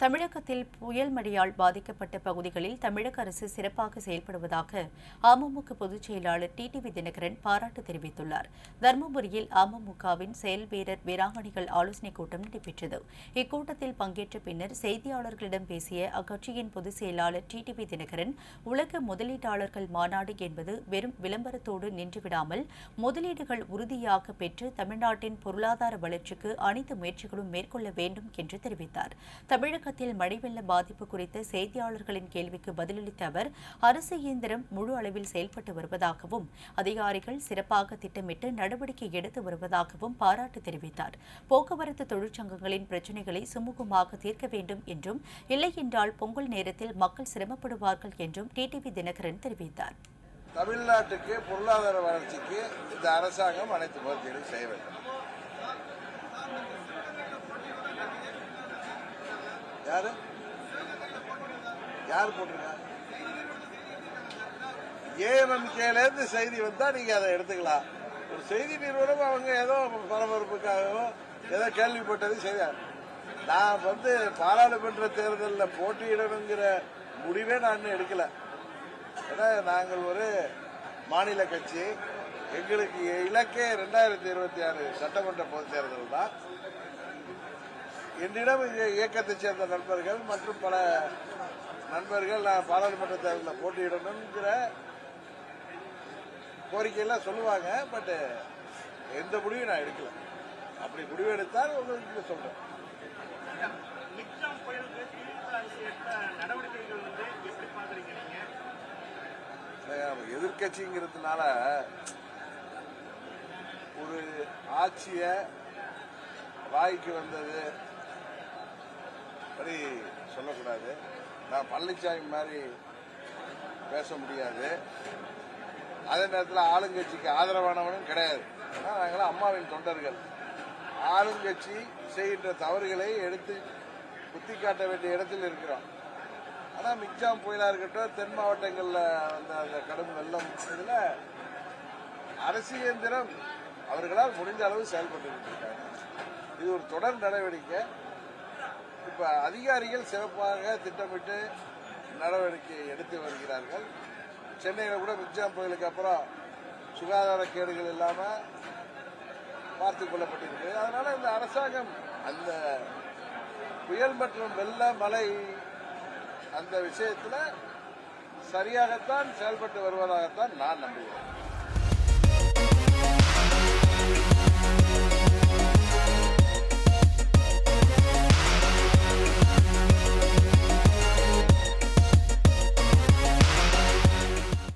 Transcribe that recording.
தமிழகத்தில் புயல் மழையால் பாதிக்கப்பட்ட பகுதிகளில் தமிழக அரசு சிறப்பாக செயல்படுவதாக அமமுக பொதுச் செயலாளர் டிடிவி தினகரன் பாராட்டு தெரிவித்துள்ளார். தருமபுரியில் அமமுகவின் செயல் வீரர் வீராங்கனைகள் ஆலோசனைக் கூட்டம் நடைபெற்றது. இக்கூட்டத்தில் பங்கேற்ற பின்னர் செய்தியாளர்களிடம் பேசிய அக்கட்சியின் பொதுச் செயலாளர் டிடிவி தினகரன் உலக முதலீட்டாளர்கள் மாநாடு என்பது வெறும் விளம்பரத்தோடு நின்றுவிடாமல் முதலீடுகள் உறுதியாக பெற்று தமிழ்நாட்டின் பொருளாதார வளர்ச்சிக்கு அனைத்து முயற்சிகளும் மேற்கொள்ள வேண்டும் என்று தெரிவித்தார். தமிழக தமிழகத்தில் மழை வெள்ள பாதிப்பு குறித்த செய்தியாளர்களின் கேள்விக்கு பதிலளித்த அவர் அரசு இயந்திரம் முழு அளவில் செயல்பட்டு வருவதாகவும் அதிகாரிகள் சிறப்பாக திட்டமிட்டு நடவடிக்கை எடுத்து வருவதாகவும் பாராட்டு தெரிவித்தார். போக்குவரத்து தொழிற்சங்கங்களின் பிரச்சினைகளை சுமூகமாக தீர்க்க வேண்டும் என்றும் இல்லையென்றால் பொங்கல் நேரத்தில் மக்கள் சிரமப்படுவார்கள் என்றும் டிடிவி தினகரன் தெரிவித்தார். தமிழ்நாட்டுக்கு பொருளாதார வளர்ச்சிக்கு இந்த அரசாங்கம் அனைத்து முயற்சிகளும் செய்ய வேண்டும். யாரு? யார் போட்டிருக்கா? ஏஎம்கேலேருந்து செய்தி வந்தால் நீங்கள் அதை எடுத்துக்கலாம். ஒரு செய்தி நிறுவனம் அவங்க ஏதோ பரபரப்புக்காகவோ ஏதோ கேள்விப்பட்டது செய்தார் நான் வந்து பாராளுமன்ற தேர்தலில் போட்டியிடணுங்கிற முடிவே நான் எடுக்கல. ஏன்னா நாங்கள் ஒரு மாநில கட்சி. எங்களுக்கு இலக்கே ரெண்டாயிரத்தி இருபத்தி ஆறு சட்டமன்ற பொதுத் தேர்தல் தான். என்னிடம் இந்த இயக்கத்தைச் சேர்ந்த நண்பர்கள் மற்றும் பல நண்பர்கள் நான் பாராளுமன்ற தேர்தலில் போட்டியிடணுங்கிற கோரிக்கையெல்லாம் சொல்லுவாங்க பட் எந்த முடிவும் நான் எடுக்கல. அப்படி முடிவு எடுத்தால் உங்களுக்கு சொல்றேன். எதிர்கட்சிங்கிறதுனால ஒரு ஆட்சிய வாய்க்கு வந்தது அப்படி சொல்லக்கூடாது. நான் பழனிசாமி மாதிரி பேச முடியாது. அதே நேரத்தில் ஆளுங்கட்சிக்கு ஆதரவானவனும் கிடையாது. ஆனால் நாங்களாம் அம்மாவின் தொண்டர்கள். ஆளுங்கட்சி செய்கின்ற தவறுகளை எடுத்து குத்தி காட்ட வேண்டிய இடத்தில் இருக்கிறோம். ஆனால் மிக்ஜாம் புயலாக இருக்கட்டும் தென் மாவட்டங்களில் வந்த அந்த கடும் வெள்ளம் இதில் அரசியந்திரம் அவர்களால் முடிந்த அளவு செயல்பட்டு இருக்காங்க இது ஒரு தொடர் நடவடிக்கை. இப்போ அதிகாரிகள் சிறப்பாக திட்டமிட்டு நடவடிக்கை எடுத்து வருகிறார்கள். சென்னையில் கூட மிக்ஜாம் புயலுக்கு அப்புறம் சுகாதார கேடுகள் இல்லாமல் பார்த்து கொள்ளப்பட்டிருக்கு அதனால இந்த அரசாங்கம் அந்த புயல் மற்றும் வெள்ள மழை அந்த விஷயத்தில் சரியாகத்தான் செயல்பட்டு வருவதாகத்தான் நான் நம்புகிறேன்.